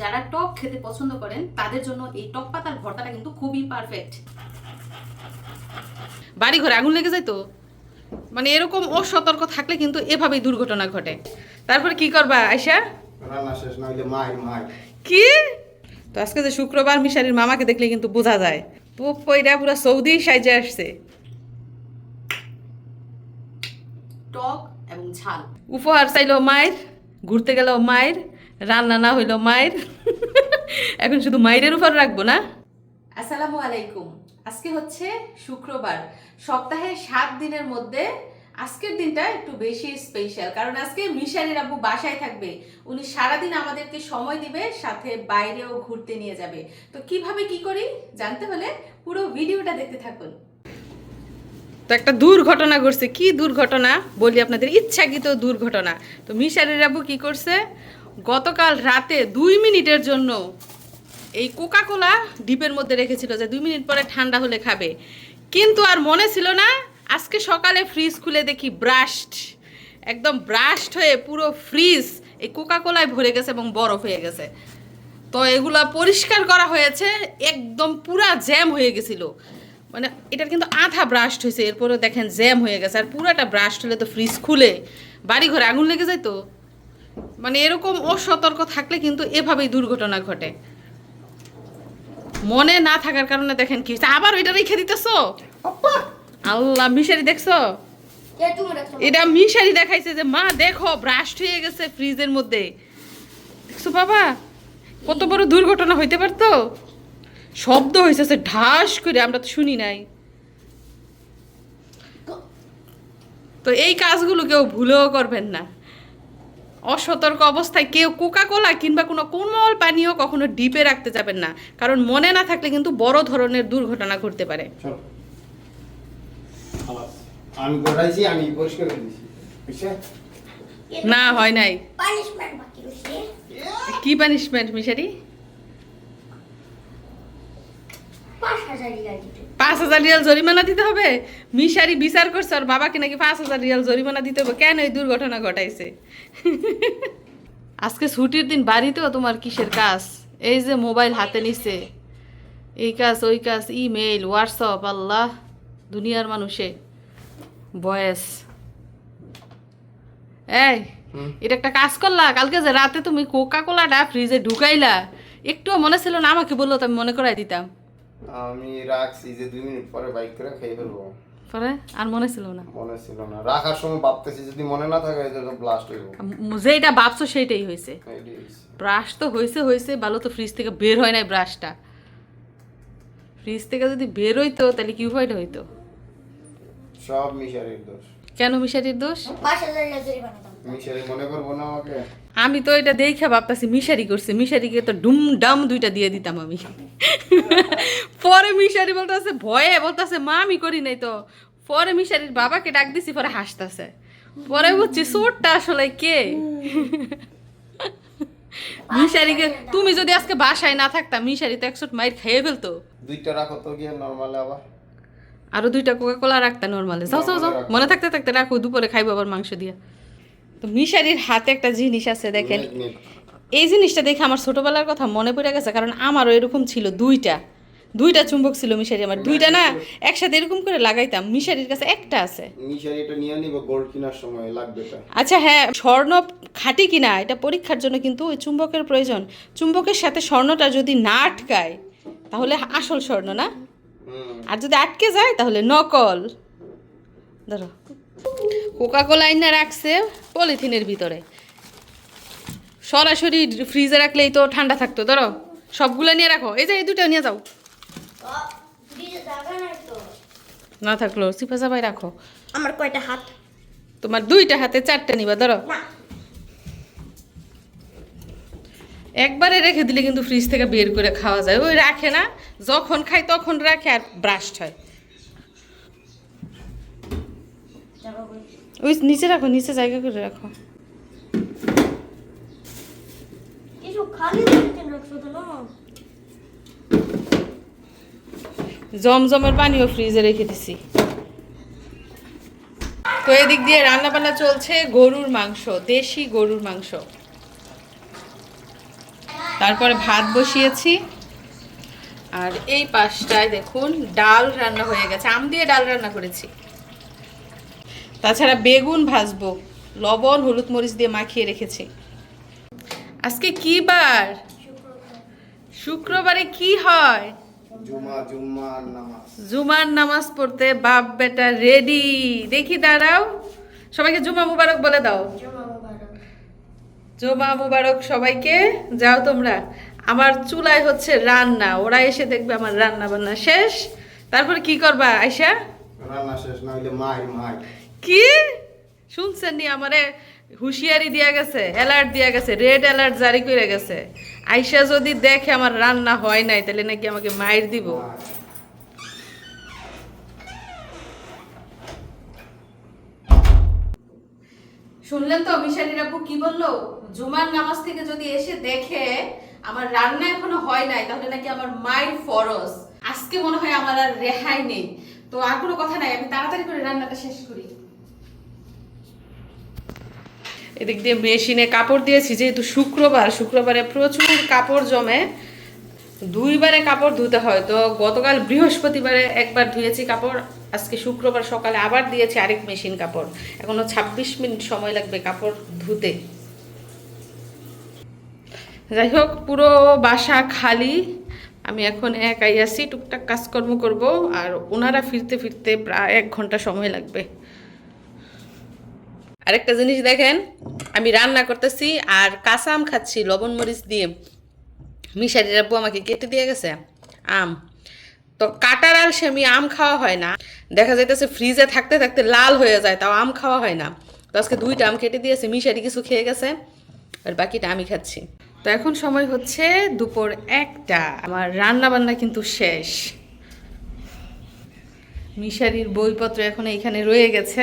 যারা টক খেতে পছন্দ করেন তাদের জন্য এই টক পাতার ভর্তাটা কিন্তু খুবই পারফেক্ট বাড়ি ঘরে আগুন লেগে যায় তো? মানে এরকম অসতর্ক থাকলে কিন্তু এভাবেই দুর্ঘটনা ঘটে। তারপরে কি করবা আয়সা রান্না শেষ না হইলে মাই মাই। কি? তো আজকে যে শুক্রবার মিশারির মামাকে দেখলে কিন্তু বোঝা যায়। পুপ পইরা পুরো সৌদি সাইজে আসছে। টক এবং ঝাল। উপহার চাইলো মায়ের ঘুরতে গেল মায়ের রান্না না হইল মায়ের। এখন শুধু মায়ের উপর রাখব না? আসসালামু আলাইকুম। আজকে হচ্ছে শুক্রবার। সপ্তাহের সাত দিনের মধ্যে আজকের দিনটা একটু বেশি স্পেশাল কারণ আজকে মিশারির আব্বু বাসায় থাকবে। উনি সারাদিন আমাদেরকে সময় দিবে সাথে বাইরেও ঘুরতে নিয়ে যাবে। তো কীভাবে কি করি জানতে হলে পুরো ভিডিওটা দেখতে থাকুন। তো একটা দুর্ঘটনা ঘটছে। কি দুর্ঘটনা? বলি আপনাদের ইচ্ছাকৃত দুর্ঘটনা। তো মিশারির আব্বু কি করছে? গতকাল রাতে দুই মিনিটের জন্য এই কোকা কোলা ডিপের মধ্যে রেখেছিল যে দুই মিনিট পরে ঠান্ডা হলে খাবে। কিন্তু আর মনে ছিল না, আজকে সকালে ফ্রিজ খুলে দেখি ব্রাস্ট একদম ব্রাস্ট হয়ে পুরো ফ্রিজ এই কোকা কোলায় ভরে গেছে এবং বরফ হয়ে গেছে। তো এগুলা পরিষ্কার করা হয়েছে, একদম পুরা জ্যাম হয়ে গেছিল। মানে এটার কিন্তু আধা ব্রাস্ট হয়েছে এরপরে দেখেন জ্যাম হয়ে গেছে। আর পুরাটা ব্রাস্ট হলে তো ফ্রিজ খুলে বাড়ি ঘরে আগুন লেগে যায় তো? মানে এরকম অসতর্ক থাকলে কিন্তু এভাবেই দুর্ঘটনা ঘটে। মনে না থাকার কারণে দেখেন কি হয়েছে। আবার ওইটা রেখে দিতেছো? আল্লাহ মিশারি দেখছ? এটা মিশারি দেখাইছে যে মা দেখো ব্রাস্ট হয়ে গেছে ফ্রিজের মধ্যে। দেখছ বাবা? কত বড় দুর্ঘটনা হইতে পারতো? শব্দ হয়েছে ঢাস করে আমরা তো শুনি নাই। তো এই কাজগুলো কেউ ভুলেও করবেন না। অসতর্ক অবস্থায় কেউ কোকা কোলা কিংবা কোনো কোমল পানীয় কখনো ডিপে রাখতে যাবেন না। কারণ মনে না থাকলে কিন্তু বড় ধরনের দুর্ঘটনা ঘটতে পারে। আমি গোটাইছি আমি পরিষ্কার করে দিছি। না হয় নাই। পানিশমেন্ট বাকি রয়েছে কি পানিশমেন্ট মিশারি? পাঁচ হাজার রিয়াল জরিমানা দিতে হবে? মিশারি বিচার করছে আর বাবাকে নাকি পাঁচ হাজার রিয়াল জরিমানা দিতে হবে? কেন এই দুর্ঘটনা ঘটাইছে? আজকে ছুটির দিন বাড়িতেও তোমার কিসের কাজ? এই যে মোবাইল হাতে নিছে। এই কাজ ওই কাজ ইমেইল হোয়াটসঅ্যাপ আল্লাহ দুনিয়ার মানুষে। বয়েস। এই এটা একটা কাজ করলা? কালকে যে রাতে তুমি কোকা কোলাটা ফ্রিজে ঢুকাইলা একটুও মনে ছিল না আমাকে বলল তো আমি মনে করাই দিতাম। আমি রাখছি যে দুই মিনিট পরে বাইক করে খেয়ে ফেলব। পরে? আর মনে ছিল না। মনে ছিল না। রাখার সময় ভাবতেছি যদি মনে না থাকে তো ব্লাস্ট হইব। যেটা ভাবছ সেটাই হয়েছে হইছে। ব্রাশ তো হয়েছে হয়েছে ভালো তো ফ্রিজ থেকে বের হয় নাই ব্রাশটা ফ্রিজ থেকে যদি বের হইতো তাহলে কি উপায়টা হইতো? সব মিশারির দোষ। কেন মিশারির দোষ? মিশারি মনে করব না আমাকে। আমি তো এটা দেখে ভাবতাছি মিশারি করছে মিশারিকে তো ডুম ডাম দুইটা দিয়ে দিতাম আমি। পরে মিশারি বলতেছে ভয়ে বলতেছে মা আমি করি নাই তো। পরে মিশারির বাবাকে ডাক দিছি পরে হাসতেছে। পরে বুঝছি চোরটা আসলে কে? মিশারিকে তুমি যদি আজকে বাসায় না থাকতা মিশারি তো একশো মাইর খেয়ে ফেলতো। দুইটা রাখো তো গিয়ে নর্মালে আবার। আরও দুইটা কোকা কোলা রাখতা নর্মালে। যাও যাও যাও মনে থাকতে থাকতে রাখো দুপুরে খাইবো আবার মাংস দিয়া। তো মিশারির হাতে একটা জিনিস আছে দেখেন। এই জিনিসটা দেখে আমার ছোটবেলার কথা মনে পড়ে গেছে কারণ আমারও এরকম ছিল দুইটা। দুইটা চুম্বক ছিল মিশারি আমার। দুইটা না একসাথে এরকম করে লাগাইতাম। মিশারির কাছে একটা আছে। মিশারি এটা নিয়ে নিব গোল্ড কেনার সময় লাগবে আচ্ছা হ্যাঁ স্বর্ণ খাঁটি কিনা এটা পরীক্ষার জন্য কিন্তু ওই চুম্বকের প্রয়োজন। চুম্বকের সাথে স্বর্ণটা যদি না আটকায় তাহলে আসল স্বর্ণ না? আর যদি আটকে যায় তাহলে নকল। ধরো। কোকা কোলা আইনা রাখছে পলিথিনের ভিতরে। সরাসরি ফ্রিজে রাখলেই তো ঠান্ডা থাকতো ধরো। সবগুলো নিয়ে রাখো। এই যে এই দুটো নিয়ে যাও। না থাকল সিপা চাপাই রাখো। আমার কয়টা হাত? তোমার দুইটা হাতে চারটে নিবা ধরো। একবারে রেখে দিলে কিন্তু ফ্রিজ থেকে বের করে খাওয়া যায়। ওই রাখে না যখন খাই তখন রাখে আর ব্রাস্ট হয় জায়গা কই? ওই নিচে রাখো নিচে জায়গা করে রাখো। জমজমের পানিও ফ্রিজে রেখে দিছি। তো এদিক দিয়ে রান্না বান্না চলছে গরুর মাংস দেশি গরুর মাংস। তারপরে ভাত বসিয়েছি। আর এই পাশটায় দেখুন ডাল রান্না হয়ে গেছে। আম দিয়ে ডাল রান্না করেছি। তাছাড়া বেগুন ভাজবো লবণ হলুদ মরিচ দিয়ে মাখিয়ে রেখেছি। আজকে কি বার? শুক্রবারে কি হয়? জুমার নামাজ পড়তে বাপ বেটা রেডি। দেখি দাঁড়াও। সবাইকে জুমা মুবারক বলে দাও। জুমা মুবারক। সবাইকে। যাও তোমরা। আমার চুলায় হচ্ছে রান্না। ওরা এসে দেখবে আমার রান্না বান্না শেষ। তারপর কি করবা আয়সা রান্না শেষ না হইলে মাই মাই। কি? শুনছেন নি? আমারে হুঁশিয়ারি দিয়া গেছে অ্যালার্ট দিয়া গেছে রেড অ্যালার্ট জারি করে গেছে। আইসা যদি দেখে আমার রান্না হয় নাই, তাহলে নাকি আমাকে মাইর দিব। শুনলেন তো মিশালির আপু কি বলল? জুমার নামাজ থেকে যদি এসে দেখে আমার রান্না এখনও হয় নাই, তাহলে নাকি আমার মায়ের ফরজ। আজকে মনে হয় আমার আর রেহাই নেই। তো আর কোনো কথা নাই, আমি তাড়াতাড়ি করে রান্নাটা শেষ করি। এদিক দিয়ে মেশিনে কাপড় দিয়েছি, যেহেতু শুক্রবার, শুক্রবারে প্রচুর কাপড় জমে। দুইবারে কাপড় ধুতে হয়, তো গতকাল বৃহস্পতিবারে একবার ধুয়েছি কাপড়, আজকে শুক্রবার সকালে আবার দিয়েছি আরেক মেশিন কাপড়। এখনও ছাব্বিশ মিনিট সময় লাগবে কাপড় ধুতে। যাই হোক, পুরো বাসা খালি। আমি এখন একাই আছি, টুকটাক কাজকর্ম করব, আর ওনারা ফিরতে ফিরতে প্রায় এক ঘণ্টা সময় লাগবে। আরেকটা জিনিস দেখেন, আমি রান্না করতেছি আর কাঁচা আম খাচ্ছি, লবণ মরিচ দিয়ে। মিশারির আব্বু আমাকে কেটে দিয়ে গেছে, আম। তো কাটার আল সেমি আম খাওয়া হয় না। দেখা যাইতেছে ফ্রিজে থাকতে থাকতে লাল হয়ে যায়, তাও আম খাওয়া হয় না। তো আজকে দুইটা আম কেটে দিয়েছে, মিশারি কিছু খেয়ে গেছে, আর বাকিটা আমি খাচ্ছি। তো এখন সময় হচ্ছে দুপুর একটা, আমার রান্না বান্না কিন্তু শেষ। মিশারির বইপত্র এখন এইখানে রয়ে গেছে।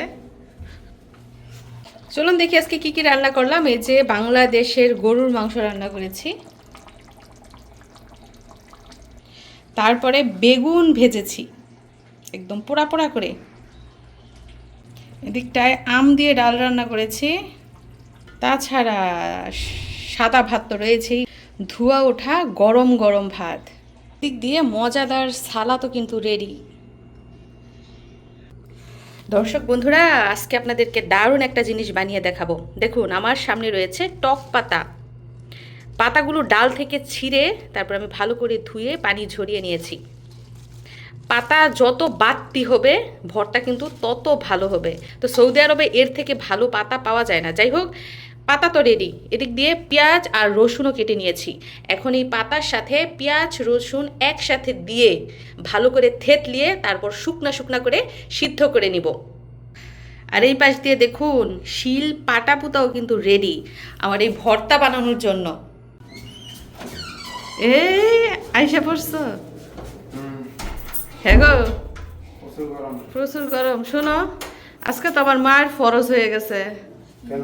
চলুন দেখি আজকে কি কি রান্না করলাম। এই যে বাংলাদেশের গরুর মাংস রান্না করেছি। তারপরে বেগুন ভেজেছি। একদম পোড়া পোড়া করে। এদিকটায় আম দিয়ে ডাল রান্না করেছি। তাছাড়া সাদা ভাত তো রয়েছেই। ধোয়া ওঠা গরম গরম ভাত। দিক দিয়ে মজাদার সালাদও কিন্তু রেডি দর্শক বন্ধুরা, আজকে আপনাদেরকে দারুণ একটা জিনিস বানিয়ে দেখাবো। দেখুন, আমার সামনে রয়েছে টক পাতা। পাতাগুলো ডাল থেকে ছিঁড়ে তারপর আমি ভালো করে ধুয়ে পানি ঝরিয়ে নিয়েছি। পাতা যত বাড়তি হবে ভরটা কিন্তু তত ভালো হবে। তো সৌদি আরবে এর থেকে ভালো পাতা পাওয়া যায় না। যাই হোক পাতা তো রেডি এদিক দিয়ে পেঁয়াজ আর রসুনও কেটে নিয়েছি। এখন এই পাতার সাথে পেঁয়াজ রসুন একসাথে দিয়ে ভালো করে থেতলিয়ে তারপর শুকনা শুকনা করে সিদ্ধ করে নিব। আর এই পাশ দিয়ে দেখুন শিল পাটা পুতাও কিন্তু রেডি আমার এই ভর্তা বানানোর জন্য। এই আইসা পড়ছো? হ্যাঁ গো। প্রচুর গরম। প্রচুর গরম। শোনো আজকে তো আমার মায়ের ফরজ হয়ে গেছে। কেন?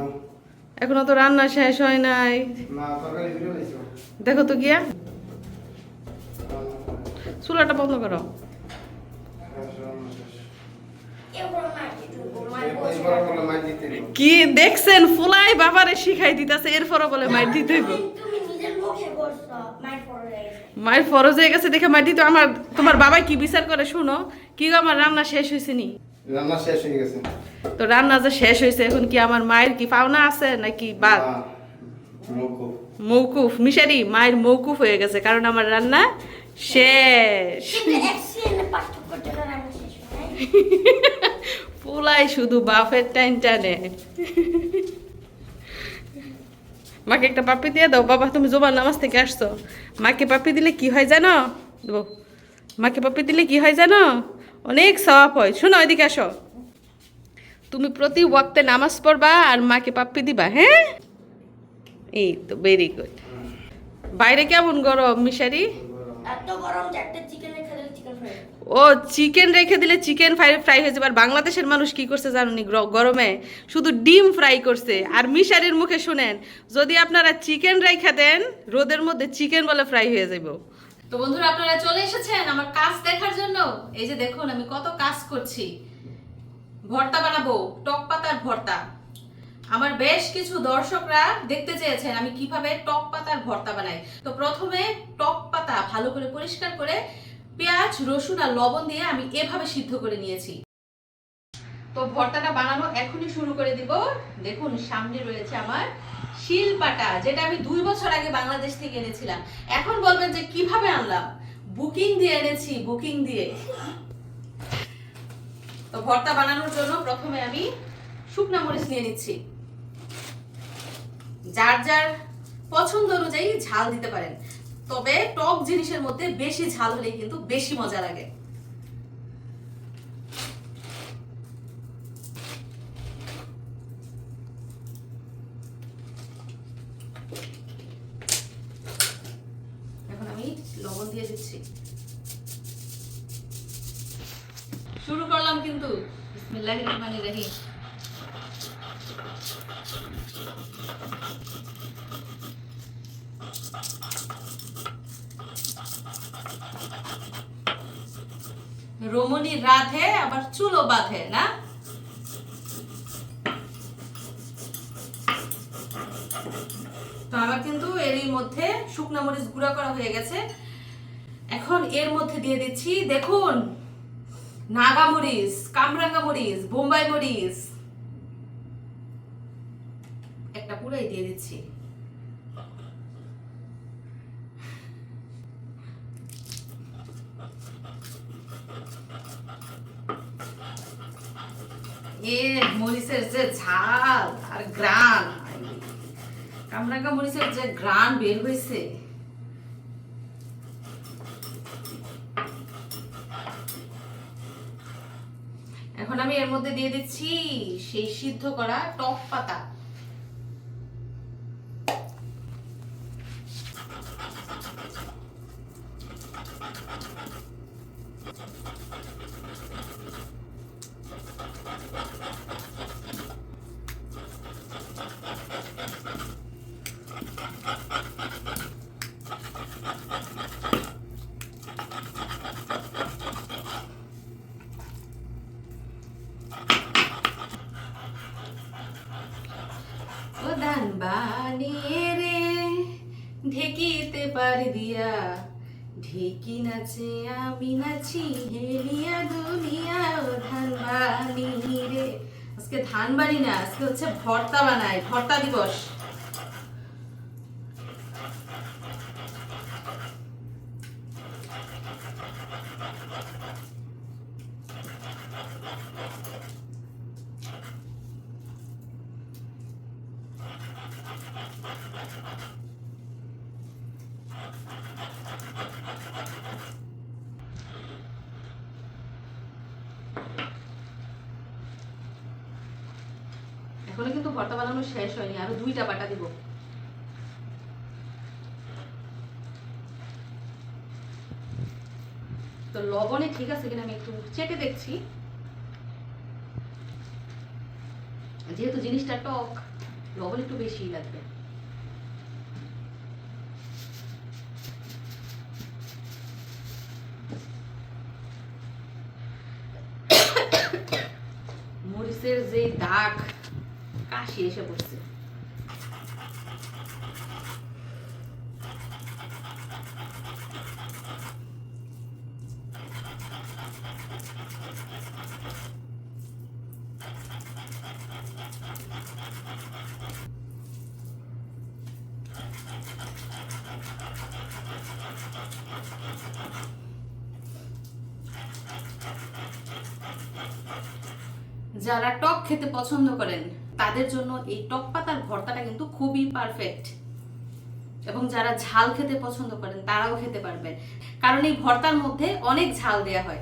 এখনও তো রান্না শেষ হয় নাই। দেখো তো গিয়া। চুলাটা বন্ধ করো। কি দেখছেন? ফুলাই বাবারে শিখাই দিতেছে এরপরও বলে মাইর দিতে মায়ের ফরজ হয়ে গেছে। দেখে মাইর তো আমার তোমার বাবা কি বিচার করে শুনো? কি আমার রান্না শেষ হয়েছে নি? রান্না শেষ হয়ে গেছে। তো রান্না যে শেষ হয়েছে এখন কি আমার মায়ের কি পাওনা আছে নাকি বাদ? মৌকুফ। মিশারি মায়ের মৌকুফ হয়ে গেছে কারণ আমার রান্না শেষ। পুলাই শুধু বাফের টাইম টানে। মাকে একটা পাপি দিয়ে দাও বাবা তুমি জোবার নামাজ থেকে আসছো। মাকে পাপি দিলে কি হয় জানো? মাকে পাপি দিলে কি হয় জানো? অনেক সওয়াব হয়। শোনো এদিকে আসো। তুমি প্রতি ওয়াক্তে নামাজ পড়বা আর মাকে পাপ্পি দিবা হ্যাঁ? এই তো ভেরি গুড বাইরে কেমন গরম মিশারি? ও চিকেন রেখে দিলে চিকেন ফ্রাই ফ্রাই হয়ে যাবে। আর বাংলাদেশের মানুষ কি করছে জানুনি গরমে? শুধু ডিম ফ্রাই করছে। আর মিশারির মুখে শুনেন যদি আপনারা চিকেন রেখে দেন রোদের মধ্যে চিকেন বলে ফ্রাই হয়ে যাবে তো বন্ধুরা, আপনারা চলে এসেছেন আমার কাজ দেখার জন্য। এই যে দেখুন, আমি কত কাজ করছি। ভর্তা বানাবো, টক পাতার ভর্তা। আমার বেশ কিছু দর্শকরা দেখতে চেয়েছেন আমি কীভাবে টক পাতার ভর্তা বানাই। তো প্রথমে টক পাতা ভালো করে পরিষ্কার করে পেঁয়াজ, রসুন আর লবণ দিয়ে আমি এভাবে সিদ্ধ করে নিয়েছি। তো ভর্তাটা বানানো এখনই শুরু করে দিব। দেখুন, সামনে রয়েছে আমার শিলপাটা, যেটা আমি দুই বছর আগে বাংলাদেশ থেকে এনেছিলাম। এখন বলবেন যে কীভাবে আনলাম? বুকিং দিয়ে এনেছি, বুকিং দিয়ে। তো ভর্তা বানানোর জন্য প্রথমে আমি শুকনা মরিচ নিয়ে নিচ্ছি। যার যার পছন্দ অনুযায়ী ঝাল দিতে পারেন। তবে টক জিনিসের মধ্যে বেশি ঝাল হলে কিন্তু বেশি মজা লাগে এখন আমি লবণ দিয়ে দিচ্ছি শুরু করলাম কিন্তু বিসমিল্লাহির রহমানির রহিম রমণী রাধে, আবার চুলো বাঁধে, না? আমার কিন্তু এরই মধ্যে শুকনা মরিচ গুঁড়া করা হয়ে গেছে। এখন এর মধ্যে দিয়ে দিচ্ছি, দেখুন, নাগা মরিচ, কামরাঙ্গা মরিচ, বোম্বাই মরিচ। একটা পুরাই দিয়ে দিচ্ছি। এ মরিচের যে ঝাল আর গ্রান কামরাঙ্গা মরিচের যে গ্রান বের হয়েছে। এখন আমি এর মধ্যে দিয়ে দিচ্ছি সেই সিদ্ধ করা টক পাতা ও দান বানিয়ে রে ঢেকিতে পার দিয়া ঢেকি নাচে আমি নাচি হেলিয়া দুনিয়া ও ধান বানি রে আজকে ধান বানি না আজকে হচ্ছে ভর্তা বানাই ভর্তা দিবস এখনও কিন্তু ভর্তা বানানো শেষ হয়নি, আরও দুইটা বাটা দিব। তো লবণে ঠিক আছে কিনা আমি একটু চেটে দেখছি। যেহেতু জিনিসটা টক, লবণ একটু বেশি লাগবে মরিচের যে দাগ কাশি এসে পড়ছে যারা টক খেতে পছন্দ করেন তাদের জন্য এই টক পাতার ভর্তাটা কিন্তু খুবই পারফেক্ট এবং যারা ঝাল খেতে পছন্দ করেন, তারাও খেতে পারবেন। কারণ এই ভর্তার মধ্যে অনেক ঝাল দেয়া হয়।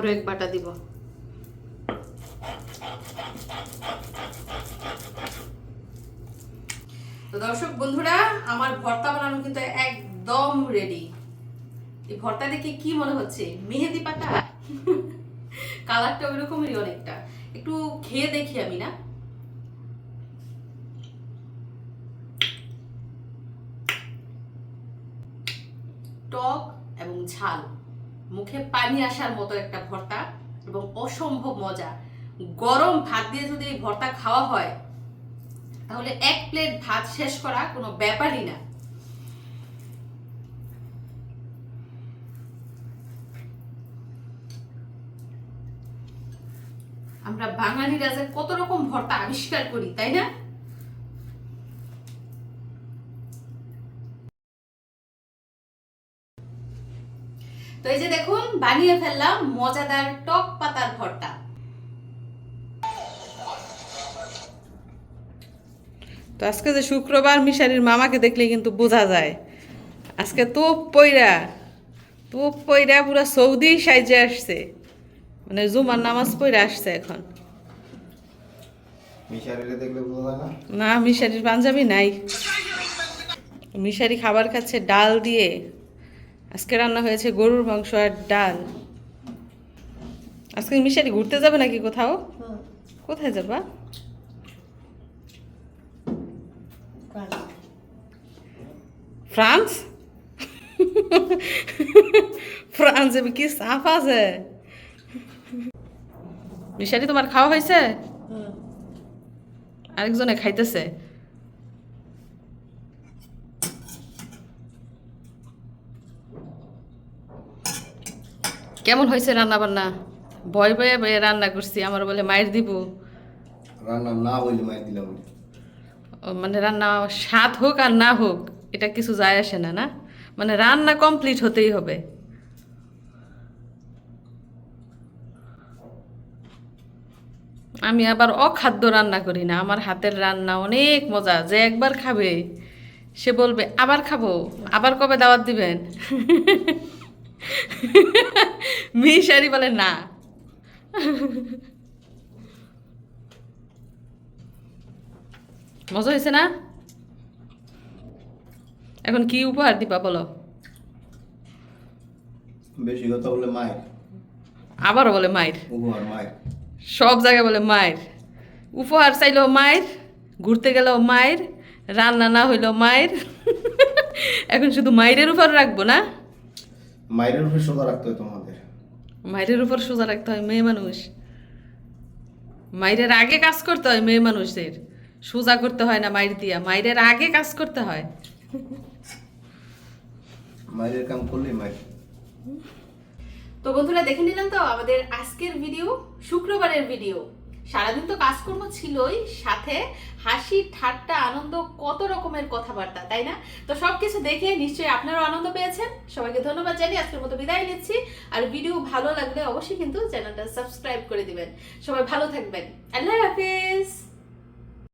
আরও এক বাটা দিব। তো দর্শক, বন্ধুরা, আমার ভর্তা বানানো কিন্তু একদম রেডি এই ভর্তা দেখে কি মনে হচ্ছে? মেহেদি পাতা? কালারটা ওই রকমেরই অনেকটা। একটু খেয়ে দেখি আমি, না? টক এবং ঝাল। মুখে পানি আসার মতো একটা ভর্তা এবং অসম্ভব মজা। গরম ভাত দিয়ে যদি এই ভর্তা খাওয়া হয়, তাহলে এক প্লেট ভাত শেষ করা কোনো ব্যাপারই না। আমরা বাঙালিরা যে কত রকম ভর্তা আবিষ্কার করি, তাই না? তো এই যে দেখুন বানিয়ে ফেললাম মজাদার টক পাতার ভর্তা। তো আজকে যে শুক্রবার মিশারির মামাকে দেখলে কিন্তু বোঝা যায়। আজকে তোপ পইরা তোপ পইরা পুরো সৌদি সাইজে আসছে। মানে জুমার নামাজ পইরা আসছে এখন। মিশারিরে দেখলে বোঝা যায় না? না মিশারির পাঞ্জাবি নাই। মিশারি খাবার খাচ্ছে ডাল দিয়ে। আজকে রান্না হয়েছে গরুর মাংস আর ডাল। আজকে মিশারি ঘুরতে যাবে নাকি কোথাও? কোথায় যাবা? ফ্রান্স। ফ্রান্সে। কি সাফ আছে। মিশারি তোমার খাওয়া হয়েছে? আরেকজনে খাইতেছে। কেমন হয়েছে রান্না বান্না ভয় ভয়ে ভয়ে রান্না করছি আমার বলে মায়ের দিব। রান্না না হইলে মাই দিলাম মানে রান্না স্বাদ হোক আর না হোক এটা কিছু যায় আসে না না? মানে রান্না কমপ্লিট হতেই হবে। আমি আবার অখাদ্য রান্না করি না আমার হাতের রান্না অনেক মজা যে একবার খাবে সে বলবে আবার খাব আবার কবে দাওয়াত দিবেন? মিশারি বলে না। মজা হয়েছে না? এখন কি উপহার দিবা বলো? বেশি কথা বলে মায়ের। আবারও বলে মায়ের। উপহার মায়ের। সব জায়গায় বলে মায়ের। উপহার চাইলেও মায়ের ঘুরতে গেলেও মায়ের রান্না না হইলেও মায়ের। এখন শুধু মায়ের উপর রাখব না? মায়ের উপরে সোজা রাখতে হয় তোমাদের। মায়ের উপর সোজা রাখতে হয় মেয়ে মানুষ। মায়ের আগে কাজ করতে হয় মেয়ে মানুষদের। সোজা করতে হয় না মায়ের দিয়া। মায়ের আগে কাজ করতে হয়। মায়ের কাম করলেই মায়ের। তো বন্ধুরা দেখে নিলাম তো আমাদের আজকের ভিডিও শুক্রবারের ভিডিও সারাদিন তো কাজকর্ম ছিলই, সাথে হাসি ঠাট্টা, আনন্দ, কত রকমের কথাবার্তা, তাই না? তো সবকিছু দেখে নিশ্চয়ই আপনারাও আনন্দ পেয়েছেন। সবাইকে ধন্যবাদ জানিয়ে আজকের মতো বিদায় নিচ্ছি। আর ভিডিও ভালো লাগলে অবশ্যই কিন্তু চ্যানেলটা সাবস্ক্রাইব করে দিবেন। সবাই ভালো থাকবেন। আল্লাহ হাফিজ!